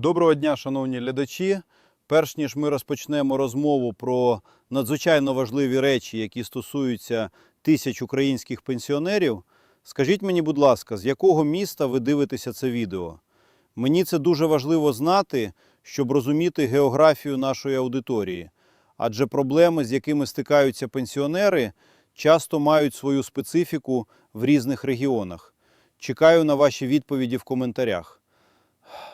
Доброго дня, шановні глядачі. Перш ніж ми розпочнемо розмову про надзвичайно важливі речі, які стосуються тисяч українських пенсіонерів, скажіть мені, будь ласка, з якого міста ви дивитеся це відео? Мені це дуже важливо знати, щоб розуміти географію нашої аудиторії. Адже проблеми, з якими стикаються пенсіонери, часто мають свою специфіку в різних регіонах. Чекаю на ваші відповіді в коментарях.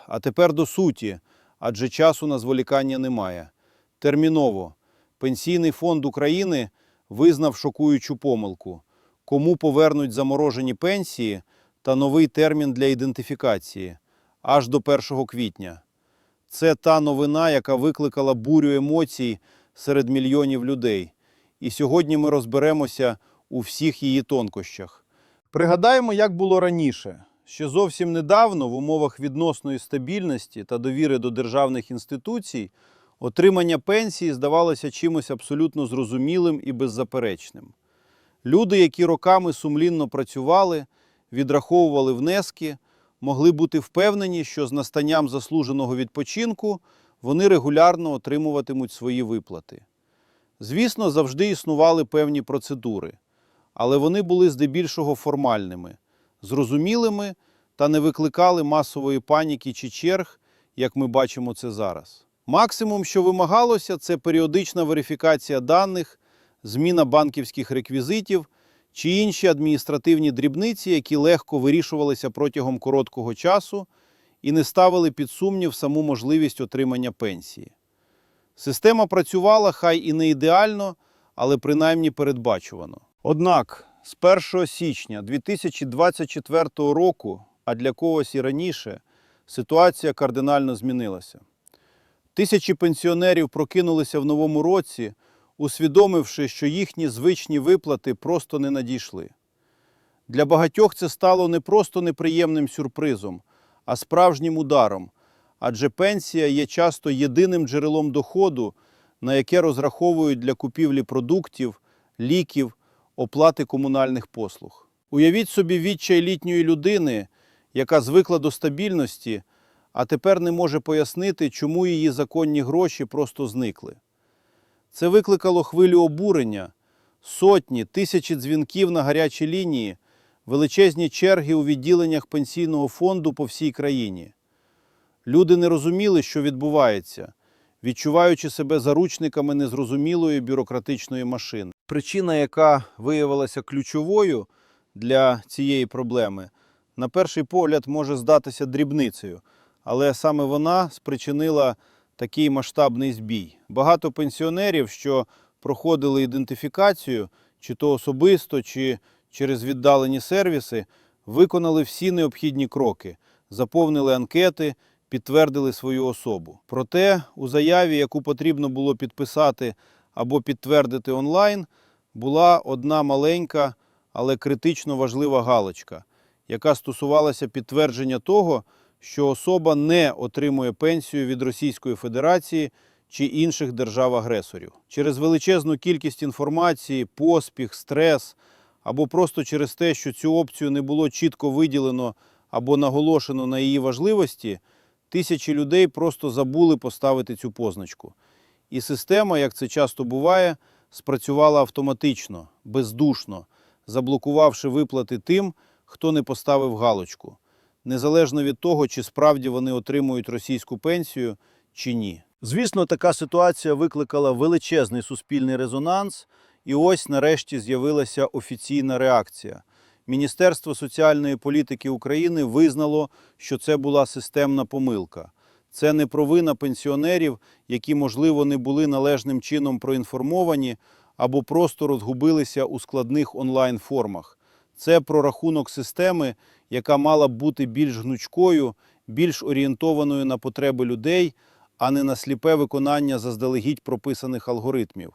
А тепер до суті, адже часу на зволікання немає. Терміново. Пенсійний фонд України визнав шокуючу помилку. Кому повернуть заморожені пенсії та новий термін для ідентифікації аж до 1 квітня. Це та новина, яка викликала бурю емоцій серед мільйонів людей. І сьогодні ми розберемося у всіх її тонкощах. Пригадаємо, як було раніше. Ще зовсім недавно, в умовах відносної стабільності та довіри до державних інституцій, отримання пенсії здавалося чимось абсолютно зрозумілим і беззаперечним. Люди, які роками сумлінно працювали, відраховували внески, могли бути впевнені, що з настанням заслуженого відпочинку вони регулярно отримуватимуть свої виплати. Звісно, завжди існували певні процедури, але вони були здебільшого формальними, зрозумілими та не викликали масової паніки чи черг, як ми бачимо це зараз. Максимум, що вимагалося, це періодична верифікація даних, зміна банківських реквізитів чи інші адміністративні дрібниці, які легко вирішувалися протягом короткого часу і не ставили під сумнів саму можливість отримання пенсії. Система працювала хай і не ідеально, але принаймні передбачувано. Однак з 1 січня 2024 року, а для когось і раніше, ситуація кардинально змінилася. Тисячі пенсіонерів прокинулися в новому році, усвідомивши, що їхні звичні виплати просто не надійшли. Для багатьох це стало не просто неприємним сюрпризом, а справжнім ударом, адже пенсія є часто єдиним джерелом доходу, на яке розраховують для купівлі продуктів, ліків, оплати комунальних послуг. Уявіть собі відчай літньої людини, яка звикла до стабільності, а тепер не може пояснити, чому її законні гроші просто зникли. Це викликало хвилю обурення, сотні, тисячі дзвінків на гарячі лінії, величезні черги у відділеннях пенсійного фонду по всій країні. Люди не розуміли, що відбувається, відчуваючи себе заручниками незрозумілої бюрократичної машини. Причина, яка виявилася ключовою для цієї проблеми, на перший погляд може здатися дрібницею, але саме вона спричинила такий масштабний збій. Багато пенсіонерів, що проходили ідентифікацію, чи то особисто, чи через віддалені сервіси, виконали всі необхідні кроки, заповнили анкети, підтвердили свою особу. Проте у заяві, яку потрібно було підписати або підтвердити онлайн, була одна маленька, але критично важлива галочка, яка стосувалася підтвердження того, що особа не отримує пенсію від Російської Федерації чи інших держав-агресорів. Через величезну кількість інформації, поспіх, стрес або просто через те, що цю опцію не було чітко виділено або наголошено на її важливості, тисячі людей просто забули поставити цю позначку. І система, як це часто буває, спрацювала автоматично, бездушно, заблокувавши виплати тим, хто не поставив галочку, незалежно від того, чи справді вони отримують російську пенсію чи ні. Звісно, така ситуація викликала величезний суспільний резонанс, і ось нарешті з'явилася офіційна реакція. Міністерство соціальної політики України визнало, що це була системна помилка. Це не провина пенсіонерів, які, можливо, не були належним чином проінформовані або просто розгубилися у складних онлайн-формах. Це про рахунок системи, яка мала б бути більш гнучкою, більш орієнтованою на потреби людей, а не на сліпе виконання заздалегідь прописаних алгоритмів.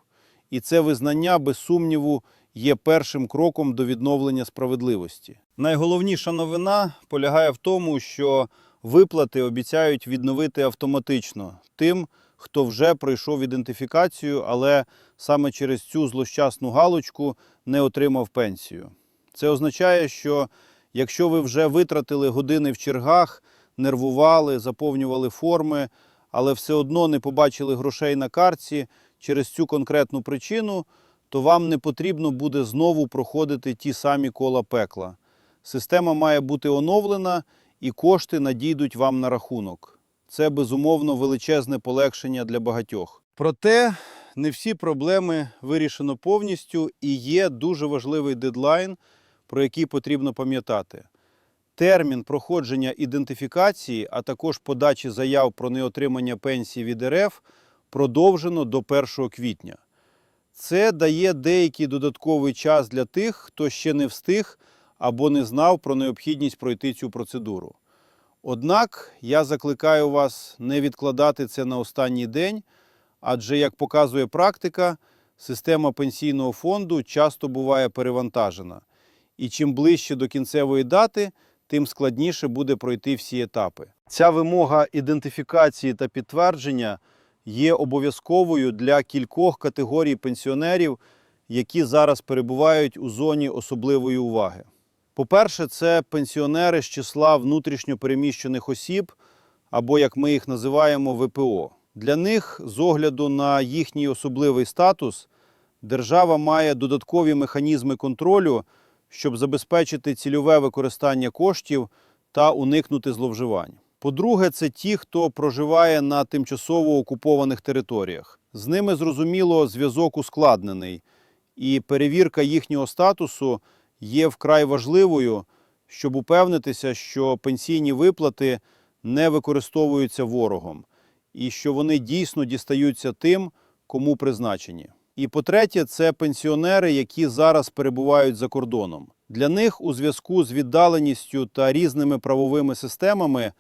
І це визнання, без сумніву, є першим кроком до відновлення справедливості. Найголовніша новина полягає в тому, що виплати обіцяють відновити автоматично тим, хто вже пройшов ідентифікацію, але саме через цю злощасну галочку не отримав пенсію. Це означає, що якщо ви вже витратили години в чергах, нервували, заповнювали форми, але все одно не побачили грошей на картці через цю конкретну причину, то вам не потрібно буде знову проходити ті самі кола пекла. Система має бути оновлена і кошти надійдуть вам на рахунок. Це безумовно величезне полегшення для багатьох. Проте не всі проблеми вирішено повністю і є дуже важливий дедлайн, про який потрібно пам'ятати. Термін проходження ідентифікації, а також подачі заяв про неотримання пенсії від РФ продовжено до 1 квітня. Це дає деякий додатковий час для тих, хто ще не встиг або не знав про необхідність пройти цю процедуру. Однак я закликаю вас не відкладати це на останній день, адже, як показує практика, система пенсійного фонду часто буває перевантажена. І чим ближче до кінцевої дати, тим складніше буде пройти всі етапи. Ця вимога ідентифікації та підтвердження є обов'язковою для кількох категорій пенсіонерів, які зараз перебувають у зоні особливої уваги. По-перше, це пенсіонери з числа внутрішньопереміщених осіб, або, як ми їх називаємо, ВПО. Для них, з огляду на їхній особливий статус, держава має додаткові механізми контролю, щоб забезпечити цільове використання коштів та уникнути зловживань. По-друге, це ті, хто проживає на тимчасово окупованих територіях. З ними, зрозуміло, зв'язок ускладнений, і перевірка їхнього статусу є вкрай важливою, щоб упевнитися, що пенсійні виплати не використовуються ворогом і що вони дійсно дістаються тим, кому призначені. І по-третє, це пенсіонери, які зараз перебувають за кордоном. Для них у зв'язку з віддаленістю та різними правовими системами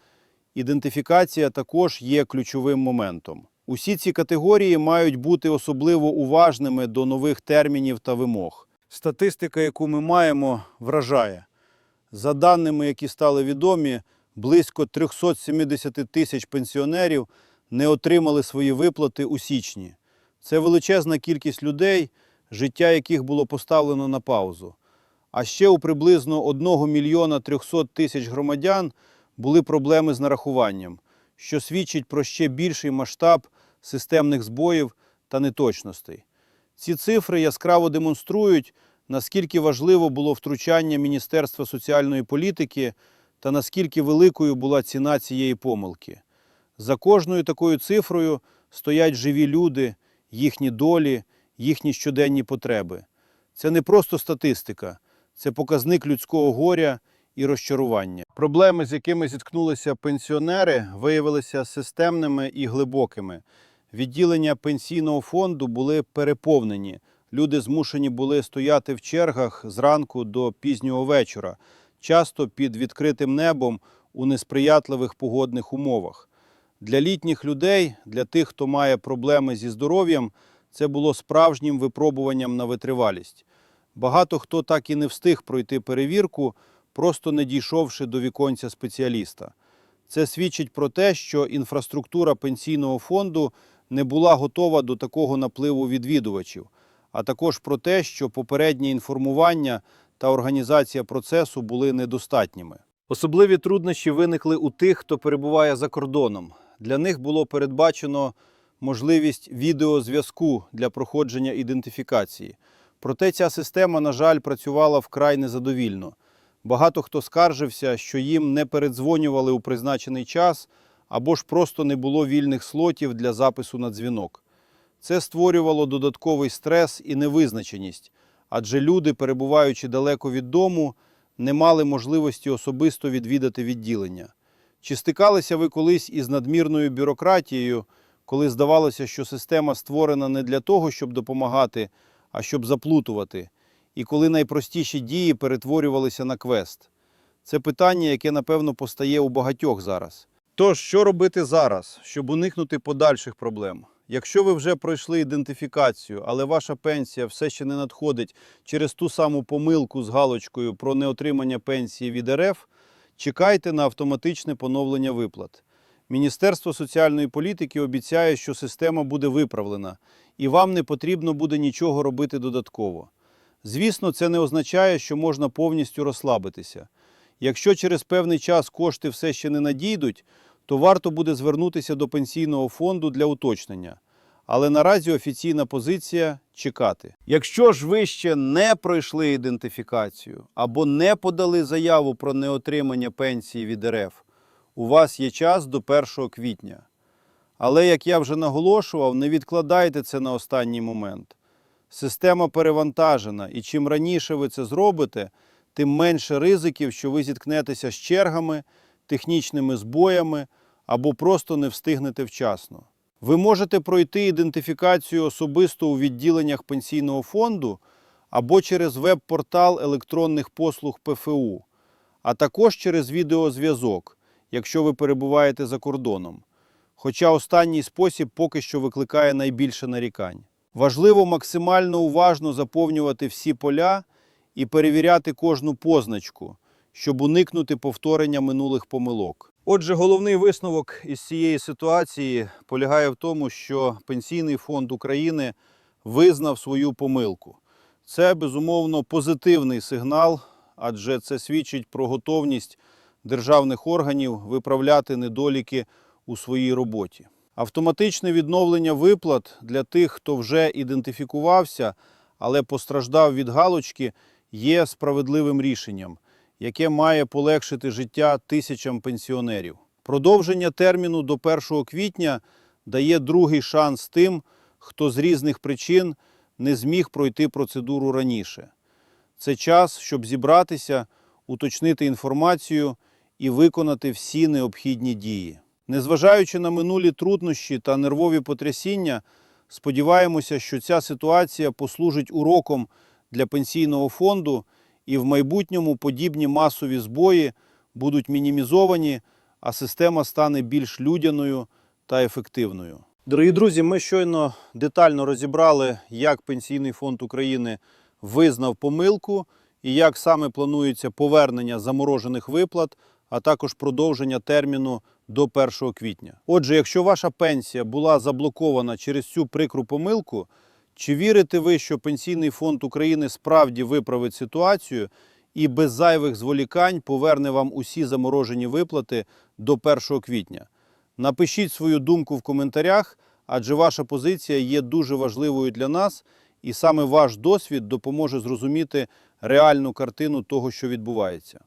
ідентифікація також є ключовим моментом. Усі ці категорії мають бути особливо уважними до нових термінів та вимог. Статистика, яку ми маємо, вражає. За даними, які стали відомі, близько 370 тисяч пенсіонерів не отримали свої виплати у січні. Це величезна кількість людей, життя яких було поставлено на паузу. А ще у приблизно 1 мільйона 300 тисяч громадян були проблеми з нарахуванням, що свідчить про ще більший масштаб системних збоїв та неточностей. Ці цифри яскраво демонструють, наскільки важливо було втручання Міністерства соціальної політики та наскільки великою була ціна цієї помилки. За кожною такою цифрою стоять живі люди, їхні долі, їхні щоденні потреби. Це не просто статистика, це показник людського горя і розчарування. Проблеми, з якими зіткнулися пенсіонери, виявилися системними і глибокими. Відділення пенсійного фонду були переповнені. Люди змушені були стояти в чергах зранку до пізнього вечора, часто під відкритим небом у несприятливих погодних умовах. Для літніх людей, для тих, хто має проблеми зі здоров'ям, це було справжнім випробуванням на витривалість. Багато хто так і не встиг пройти перевірку, просто не дійшовши до віконця спеціаліста. Це свідчить про те, що інфраструктура пенсійного фонду не була готова до такого напливу відвідувачів, а також про те, що попереднє інформування та організація процесу були недостатніми. Особливі труднощі виникли у тих, хто перебуває за кордоном. Для них було передбачено можливість відеозв'язку для проходження ідентифікації. Проте ця система, на жаль, працювала вкрай незадовільно. Багато хто скаржився, що їм не передзвонювали у призначений час або ж просто не було вільних слотів для запису на дзвінок. Це створювало додатковий стрес і невизначеність, адже люди, перебуваючи далеко від дому, не мали можливості особисто відвідати відділення. Чи стикалися ви колись із надмірною бюрократією, коли здавалося, що система створена не для того, щоб допомагати, а щоб заплутувати, і коли найпростіші дії перетворювалися на квест? Це питання, яке, напевно, постає у багатьох зараз. Тож, що робити зараз, щоб уникнути подальших проблем? Якщо ви вже пройшли ідентифікацію, але ваша пенсія все ще не надходить через ту саму помилку з галочкою про неотримання пенсії від РФ, чекайте на автоматичне поновлення виплат. Міністерство соціальної політики обіцяє, що система буде виправлена, і вам не потрібно буде нічого робити додатково. Звісно, це не означає, що можна повністю розслабитися. Якщо через певний час кошти все ще не надійдуть, то варто буде звернутися до пенсійного фонду для уточнення. Але наразі офіційна позиція чекати. Якщо ж ви ще не пройшли ідентифікацію або не подали заяву про неотримання пенсії від РФ, у вас є час до 1 квітня. Але, як я вже наголошував, не відкладайте це на останній момент. Система перевантажена, і чим раніше ви це зробите, тим менше ризиків, що ви зіткнетеся з чергами, технічними збоями або просто не встигнете вчасно. Ви можете пройти ідентифікацію особисто у відділеннях пенсійного фонду або через веб-портал електронних послуг ПФУ, а також через відеозв'язок, якщо ви перебуваєте за кордоном. Хоча останній спосіб поки що викликає найбільше нарікань. Важливо максимально уважно заповнювати всі поля і перевіряти кожну позначку, щоб уникнути повторення минулих помилок. Отже, головний висновок із цієї ситуації полягає в тому, що Пенсійний фонд України визнав свою помилку. Це безумовно позитивний сигнал, адже це свідчить про готовність державних органів виправляти недоліки у своїй роботі. Автоматичне відновлення виплат для тих, хто вже ідентифікувався, але постраждав від галочки, є справедливим рішенням, яке має полегшити життя тисячам пенсіонерів. Продовження терміну до 1 квітня дає другий шанс тим, хто з різних причин не зміг пройти процедуру раніше. Це час, щоб зібратися, уточнити інформацію і виконати всі необхідні дії. Незважаючи на минулі труднощі та нервові потрясіння, сподіваємося, що ця ситуація послужить уроком для пенсійного фонду і в майбутньому подібні масові збої будуть мінімізовані, а система стане більш людяною та ефективною. Дорогі друзі, ми щойно детально розібрали, як Пенсійний фонд України визнав помилку і як саме планується повернення заморожених виплат, а також продовження терміну до 1 квітня. Отже, якщо ваша пенсія була заблокована через цю прикру помилку, чи вірите ви, що Пенсійний фонд України справді виправить ситуацію і без зайвих зволікань поверне вам усі заморожені виплати до 1 квітня? Напишіть свою думку в коментарях, адже ваша позиція є дуже важливою для нас, і саме ваш досвід допоможе зрозуміти реальну картину того, що відбувається.